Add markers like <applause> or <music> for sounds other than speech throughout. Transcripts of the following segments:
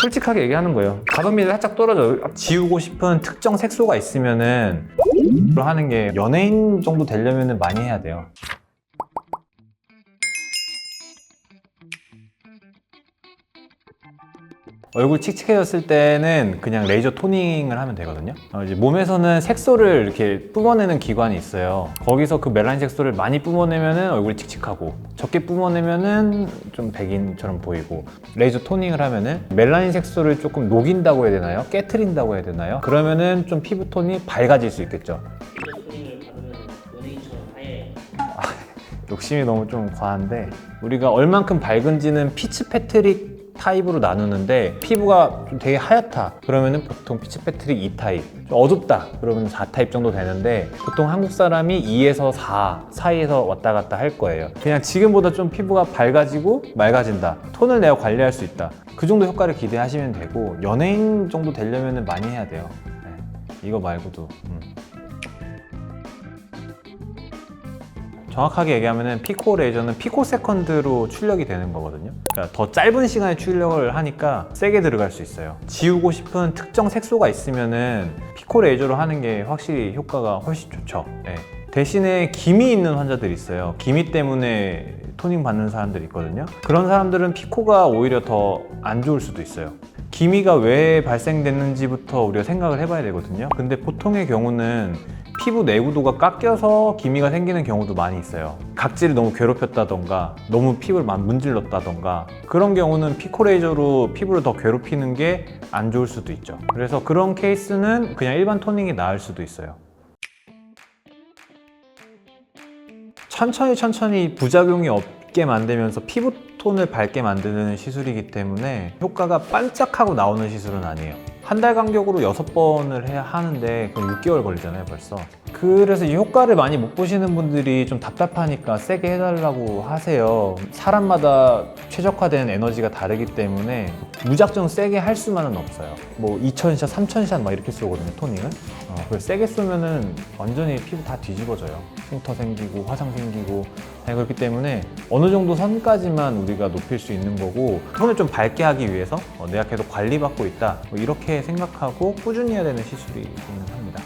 솔직하게 얘기하는 거예요. 가성비는 살짝 떨어져. 지우고 싶은 특정 색소가 있으면은 하는 게 연예인 정도 되려면 많이 해야 돼요. 얼굴 칙칙해졌을 때는 그냥 레이저 토닝을 하면 되거든요. 어, 이제 몸에서는 색소를 이렇게 뿜어내는 기관이 있어요. 거기서 그 멜라닌 색소를 많이 뿜어내면은 얼굴이 칙칙하고 적게 뿜어내면은 좀 백인처럼 보이고 레이저 토닝을 하면은 멜라닌 색소를 조금 녹인다고 해야 되나요? 깨트린다고 해야 되나요? 그러면은 좀 피부톤이 밝아질 수 있겠죠. 하얘 <laughs> 욕심이 너무 좀 과한데 우리가 얼만큼 밝은지는 피치 패트릭 타입으로 나누는데 피부가 좀 되게 하얗다. 그러면은 보통 피치 패트릭 2타입 좀 어둡다. 그러면 4타입 정도 되는데 보통 한국 사람이 2에서 4 사이에서 왔다 갔다 할 거예요. 그냥 지금보다 좀 피부가 밝아지고 맑아진다. 톤을 내가 관리할 수 있다. 그 정도 효과를 기대하시면 되고 연예인 정도 되려면 많이 해야 돼요. 네. 이거 말고도. 음. 정확하게 얘기하면 피코 레이저는 피코 세컨드로 출력이 되는 거거든요. 그러니까 더 짧은 시간에 출력을 하니까 세게 들어갈 수 있어요. 지우고 싶은 특정 색소가 있으면은 피코 레이저로 하는 게 확실히 효과가 훨씬 좋죠. 네. 대신에 기미 있는 환자들이 있어요. 기미 때문에 토닝 받는 사람들이 있거든요. 그런 사람들은 피코가 오히려 더 안 좋을 수도 있어요. 기미가 왜 발생됐는지부터 우리가 생각을 해봐야 되거든요. 근데 보통의 경우는 피부 내구도가 깎여서 기미가 생기는 경우도 많이 있어요. 각질을 너무 괴롭혔다던가, 너무 피부를 막 문질렀다던가, 그런 경우는 피코레이저로 피부를 더 괴롭히는 게 안 좋을 수도 있죠. 그래서 그런 케이스는 그냥 일반 토닝이 나을 수도 있어요. 천천히 천천히 부작용이 없게 만들면서 피부 톤을 밝게 만드는 시술이기 때문에 효과가 반짝하고 나오는 시술은 아니에요. 한 달 간격으로 여섯 번을 해야 하는데 그건 6개월 걸리잖아요 벌써. 그래서 이 효과를 많이 못 보시는 분들이 좀 답답하니까 세게 해달라고 하세요. 사람마다 최적화된 에너지가 다르기 때문에 무작정 세게 할 수만은 없어요. 뭐 2000샷, 3000샷 막 이렇게 쏘거든요 토닝은. 어, 그래서 세게 쏘면은 완전히 피부 다 뒤집어져요. 흉터 생기고 화상 생기고 그렇기 때문에 어느 정도 선까지만 우리가 높일 수 있는 거고 톤을 좀 밝게 하기 위해서 어, 내가 계속 관리받고 있다. 뭐 이렇게 생각하고 꾸준히 해야 되는 시술이기는 합니다.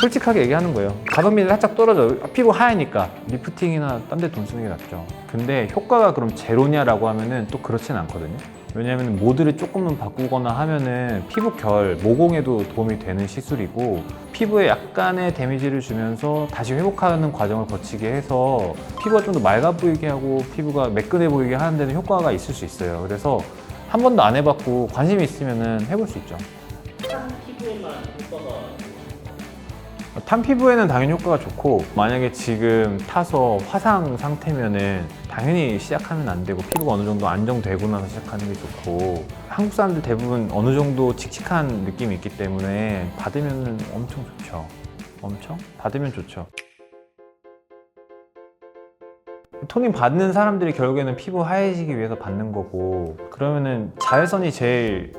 솔직하게 얘기하는 거예요. 가성비는 살짝 떨어져. 피부 하얘니까. 리프팅이나 딴 데 돈 쓰는 게 낫죠. 근데 효과가 그럼 제로냐라고 하면은 또 그렇진 않거든요 왜냐하면 모드를 조금만 바꾸거나 하면은 피부 결, 모공에도 도움이 되는 시술이고 피부에 약간의 데미지를 주면서 다시 회복하는 과정을 거치게 해서 피부가 좀 더 맑아 보이게 하고 피부가 매끈해 보이게 하는 데는 효과가 있을 수 있어요. 그래서 한 번도 안 해봤고 관심이 있으면은 해볼 수 있죠. 탄 피부에는 당연히 효과가 좋고 만약에 지금 타서 화상 상태면은 당연히 시작하면 안 되고 피부가 어느 정도 안정되고 나서 시작하는 게 좋고 한국 사람들 대부분 어느 정도 칙칙한 느낌이 있기 때문에 받으면 엄청 좋죠 엄청? 받으면 좋죠 토닝 받는 사람들이 결국에는 피부 하얘지기 위해서 받는 거고 그러면은 자외선이 제일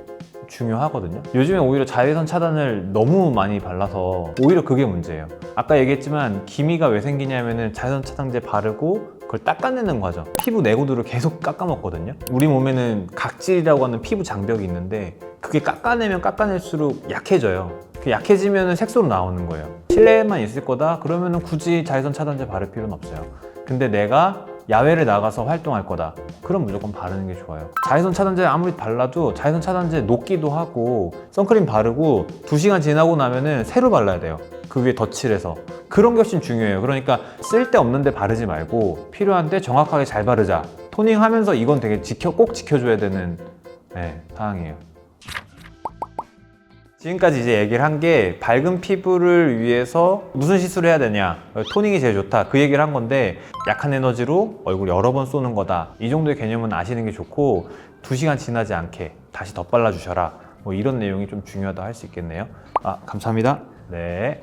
중요하거든요. 요즘에 오히려 자외선 차단을 너무 많이 발라서 오히려 그게 문제예요. 아까 얘기했지만 기미가 왜 생기냐면은 자외선 차단제 바르고 그걸 닦아내는 과정. 피부 내구도를 계속 깎아먹거든요. 우리 몸에는 각질이라고 하는 피부 장벽이 있는데 그게 깎아내면 깎아낼수록 약해져요. 그 약해지면 색소로 나오는 거예요. 실내에만 있을 거다? 그러면 굳이 자외선 차단제 바를 필요는 없어요. 근데 내가 야외를 나가서 활동할 거다. 그럼 무조건 바르는 게 좋아요. 자외선 차단제 아무리 발라도 자외선 차단제 녹기도 하고 선크림 바르고 2시간 지나고 나면은 새로 발라야 돼요. 그 위에 덧칠해서. 그런 게 훨씬 중요해요. 그러니까 쓸데없는 데 바르지 말고 필요한 데 정확하게 잘 바르자. 토닝 하면서 이건 되게 지켜, 꼭 지켜줘야 되는 네, 사항이에요. 지금까지 이제 얘기를 한 게 밝은 피부를 위해서 무슨 시술을 해야 되냐. 토닝이 제일 좋다. 그 얘기를 한 건데 약한 에너지로 얼굴 여러 번 쏘는 거다. 이 정도의 개념은 아시는 게 좋고 2시간 지나지 않게 다시 덧발라 주셔라. 뭐 이런 내용이 좀 중요하다 할 수 있겠네요. 아 감사합니다. 네